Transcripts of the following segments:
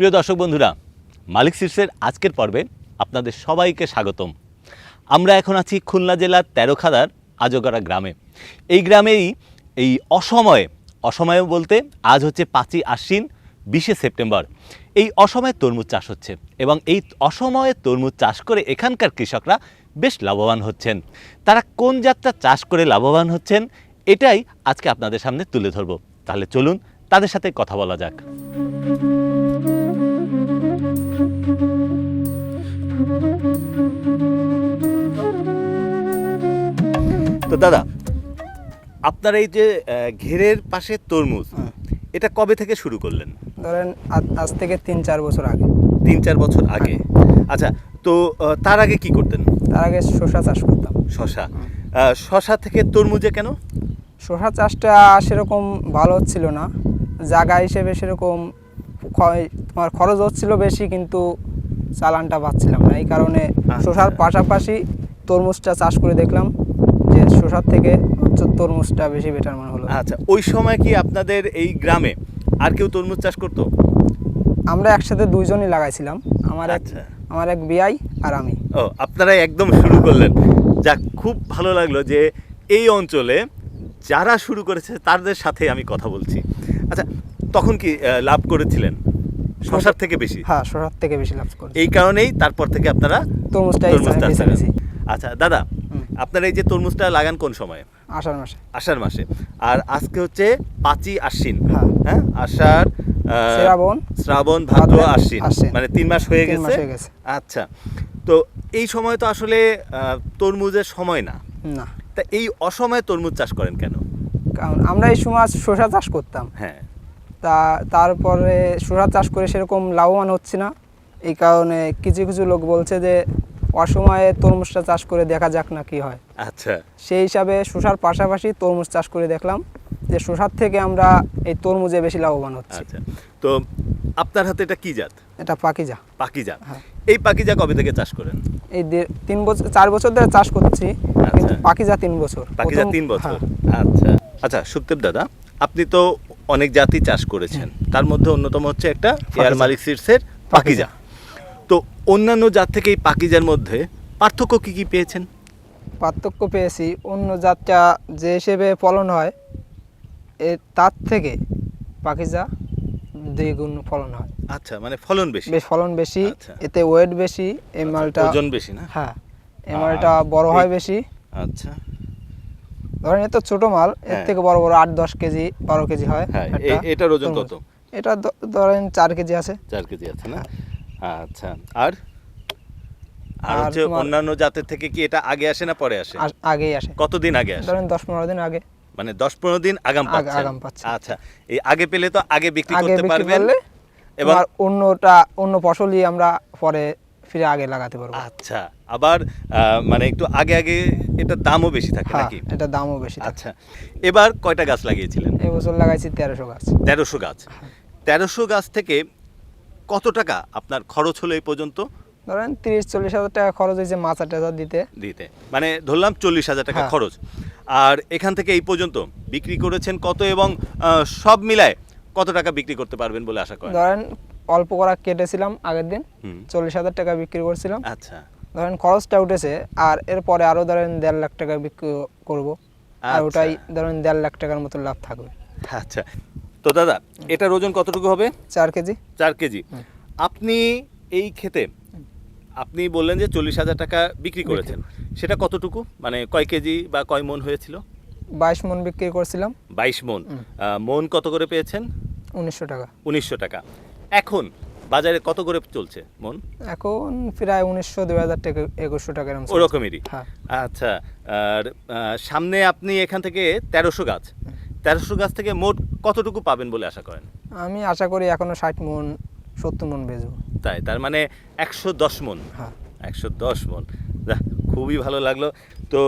প্রিয় দর্শক বন্ধুরা, মালিক শীর্ষের আজকের পর্বে আপনাদের সবাইকে স্বাগতম। আমরা এখন আছি খুলনা জেলার তেরোখাদার আজগড়া গ্রামে। এই গ্রামেই এই অসময়ে অসময়ে বলতে আজ হচ্ছে পাঁচই আশ্বিন, বিশে সেপ্টেম্বর। এই অসময়ে তরমুজ চাষ হচ্ছে এবং এই অসময়ে তরমুজ চাষ করে এখানকার কৃষকরা বেশ লাভবান হচ্ছেন। তারা কোন যাত্রা চাষ করে লাভবান হচ্ছেন, এটাই আজকে আপনাদের সামনে তুলে ধরবো। তাহলে চলুন, তাদের সাথে কথা বলা যাক। তো দাদা আপনার এই যে ঘেরের পাশে তরমুজ হ্যাঁ। এটা কবে থেকে শুরু করলেন? ধরেন আজ- থেকে তিন চার বছর আগে। তিন চার বছর আগে। আচ্ছা তো তার আগে কি করতেন? তার আগে শশা চাষ করতাম। শশা শশা থেকে তরমুজে কেন? শসা চাষটা সেরকম ভালো হচ্ছিল না। জায়গা হিসেবে সেরকম তোমার খরচ হচ্ছিল বেশি কিন্তু চালানটা পাচ্ছিলাম না। এই কারণে শশার পাশাপাশি তরমুজটা চাষ করে দেখলাম। শসার থেকে তরমুজটা বেশি বেটার মনে হলো। আচ্ছা ওই সময় কি আপনাদের এই গ্রামে আর কেউ তরমুজ চাষ করতো? আমরা একসাথে দুইজনই লাগাইছিলাম আমার এক আচ্ছা। আমার এক বিয়াই আর আমি। ও আপনারা একদম শুরু করলেন। যাক খুব ভালো লাগল যে এই অঞ্চলে যারা শুরু করেছে তাদের সাথে আমি কথা বলছি। আচ্ছা তখন কি লাভ করেছিলেন? শশার থেকে বেশি? হ্যাঁ শশার থেকে বেশি লাভ করি এই কারণেই তারপর থেকে আপনারা তরমুজটাই তরমুজ চাষ বেছে আচ্ছা দাদা। আপনারা এই যে তরমুজটা লাগান কোন সময়? আষাঢ় মাসে। আষাঢ় মাসে। আর আজকে হচ্ছে পাঁচই আশ্বিন। হ্যাঁ। হ্যাঁ? আষাঢ় শ্রাবণ শ্রাবণ ভাদ্র আশ্বিন। মানে তিন মাস হয়ে গেছে। আচ্ছা। তো এই সময় তো আসলে তরমুজের সময় না। না। তা এই অসময়ে তরমুজ চাষ করেন কেন? কারণ আমরা এই সময় শসা চাষ করতাম। হ্যাঁ। তা তারপরে শসা চাষ করে সেরকম লাভবান হচ্ছে না। এই কারণে কিছু কিছু লোক বলছে যে অসময়ে তরমুজটা চাষ করে দেখা যাক না কি হয়। আচ্ছা। সেই হিসাবে শসার পাশাপাশি তরমুজ চাষ করে দেখলাম যে শসার থেকে আমরা এই তরমুজে বেশি লাভবান হচ্ছি। আচ্ছা। তো আপনার হাতে এটা কি জাত? এটা পাকিজা। পাকিজা হ্যাঁ। এই পাকিজা কবে থেকে চাষ করেন? এই তিন বছর চার বছর ধরে চাষ করছি কিন্তু আচ্ছা। পাকিজা তিন বছর। পাকিজা তিন বছর। হ্যাঁ। আচ্ছা। আচ্ছা সুখদেব দাদা আপনি তো অনেক জাতি চাষ করেছেন। তার মধ্যে অন্যতম হচ্ছে একটা এয়ার মালিক সিডসের পাকিজা। তো অন্যান্য জাত থেকে এই পাকিজার মধ্যে পার্থক্য কি কি পেয়েছেন? পার্থক্য পেয়েছি। অন্য জাতটা যে হিসেবে ফলন হয় এ তার থেকে পাখিজা দ্বিগুণ ফলন হয়। আচ্ছা মানে ফলন বেশি। বেশ ফলন বেশি আচ্ছা। এতে ওয়েট বেশি এই মালটা ওজন বেশি না? হ্যাঁ এই মালটা বড় হয় বেশি। আচ্ছা। ধরেন এ তো ছোট মাল এর হ্যাঁ। থেকে বড় বড় আট দশ কেজি বারো কেজি হয় হ্যাঁ এটার ওজন কত? এটা ধরেন চার কেজি আছে। চার কেজি আছে না? আচ্ছা। আর? আর হচ্ছে অন্যান্য জাতের থেকে কি এটা আগে আসে না পরে আসে? আগেই আসে। কতদিন আগে আসে? ধরেন দশ পনেরো দিন আগে। মানে দশ পনেরো দিন আগাম পাচ্ছেন আগাম পাচ্ছেন। আচ্ছা এই আগে পেলে তো আগে বিক্রি করতে পারবেন। এবং অন্যটা অন্য ফসলই আমরা পরে ফিরে আগে লাগাতে পারব। আচ্ছা আবার আহ, মানে একটু আগে আগে এটার দামও বেশি থাকে হ্যাঁ নাকি? এটা দামও বেশি আচ্ছা এবার কয়টা গাছ লাগিয়েছিলেন? এই বছর লাগাইছি তেরোশো গাছ। তেরোশো গাছ। তেরোশো গাছ থেকে কত টাকা আপনার খরচ হলো এই পর্যন্ত? ধরেন তিরিশ চল্লিশ হাজার টাকা খরচ হয়েছে মাছা টাচা দিতে। দিতে। মানে ধরলাম চল্লিশ হাজার টাকা হ্যাঁ। খরচ। আর এখান থেকে এই পর্যন্ত বিক্রি করেছেন কত এবং সব মিলায় কত টাকা বিক্রি করতে পারবেন বলে আশা করেন? ধরেন অল্প করা কেটেছিলাম আগের দিন। চল্লিশ হাজার টাকা বিক্রি করছিলাম। আচ্ছা। ধরেন খরচটা উঠেছে আর এরপরে আরও ধরেন দেড় লাখ টাকা বিক্রি করব। আর আচ্ছা। ওটাই ধরেন দেড় লাখ টাকার মতো লাভ থাকবে। আচ্ছা। তো দাদা এটার ওজন কতটুকু হবে? চার কেজি। চার কেজি। আপনি এই খেতে আপনি বললেন যে চল্লিশ হাজার টাকা বিক্রি করেছেন। সেটা কতটুকু? মানে কয় কেজি বা কয় মন হয়েছিল? বাইশ মন বিক্রি করেছিলাম। বাইশ মন। মন কত করে পেয়েছেন? উনিশশো টাকা। উনিশশো টাকা। এখন বাজারে কত করে চলছে মন? এখন প্রায় উনিশশো দুই হাজার টাকা একুশশো টাকা এরকম ওরকমেরই। হ্যাঁ। আচ্ছা আর সামনে আপনি এখান থেকে তেরোশো গাছ। তেরোশো গাছ থেকে মোট কতটুকু পাবেন বলে আশা করেন? আমি আশা করি এখনও ষাট মন সত্তর মন বেচবো। তাই তার মানে একশো দশ মন? হ্যাঁ। একশো দশ মন। খুবই ভালো লাগল। তো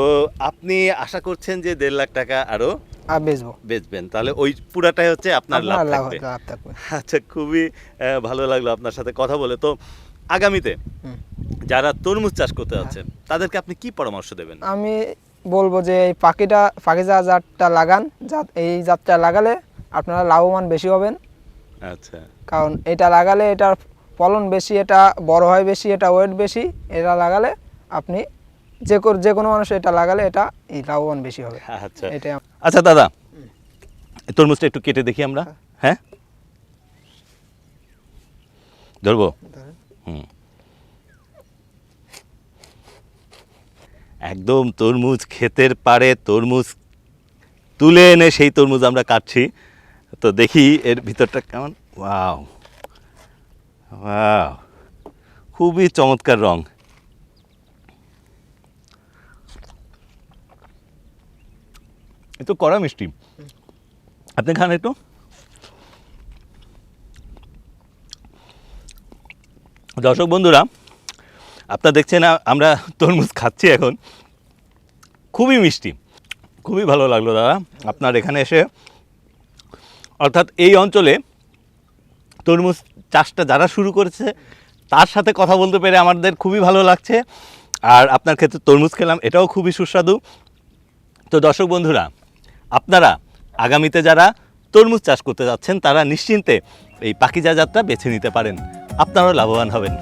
আপনি আশা করছেন যে দেড় লাখ টাকা আরও আর বেচবো। বেচবেন। তাহলে ওই পুরাটাই হচ্ছে আপনার লাভ আপনার লাভ থাকবে। আচ্ছা খুবই ভালো লাগল আপনার সাথে কথা বলে। তো আগামীতে যারা তরমুজ চাষ করতে যাচ্ছেন তাদেরকে আপনি কি পরামর্শ দেবেন? আমি বলব যে এই পাখিটা পাখিজা জাতটা লাগান জাত এই জাতটা লাগালে আপনারা লাভবান বেশি হবেন। আচ্ছা। কারণ এটা লাগালে এটার ফলন বেশি এটা বড় হয় বেশি এটা ওয়েট বেশি এটা লাগালে আপনি যে যে কোনো মানুষ এটা লাগালে এটা এই লাভবান বেশি হবে। আচ্ছা। আম- আচ্ছা দাদা তরমুজটা একটু কেটে দেখি আমরা হ্যাঁ? ধরবো? হুম। একদম তরমুজ ক্ষেতের পাড়ে তরমুজ তুলে এনে সেই তরমুজ আমরা কাটছি। তো দেখি এর ভিতরটা কেমন? ওয়াও। ওয়াও। খুবই চমৎকার রং। এ তো কড়া মিষ্টি। আপনি খান একটু। দর্শক বন্ধুরা আপনারা দেখছেন আমরা তরমুজ খাচ্ছি এখন। খুবই মিষ্টি। খুবই ভালো লাগল দাদা, আপনার এখানে এসে। অর্থাৎ এই অঞ্চলে তরমুজ চাষটা যারা শুরু করেছে, তার সাথে কথা বলতে পেরে আমাদের খুবই ভালো লাগছে। আর আপনার ক্ষেত্রে তরমুজ খেলাম, এটাও খুবই সুস্বাদু। তো দর্শক বন্ধুরা, আপনারা আগামীতে যারা তরমুজ চাষ করতে যাচ্ছেন, তারা নিশ্চিন্তে এই পাখিজা জাতটা বেছে নিতে পারেন। আপনারাও লাভবান হবেন।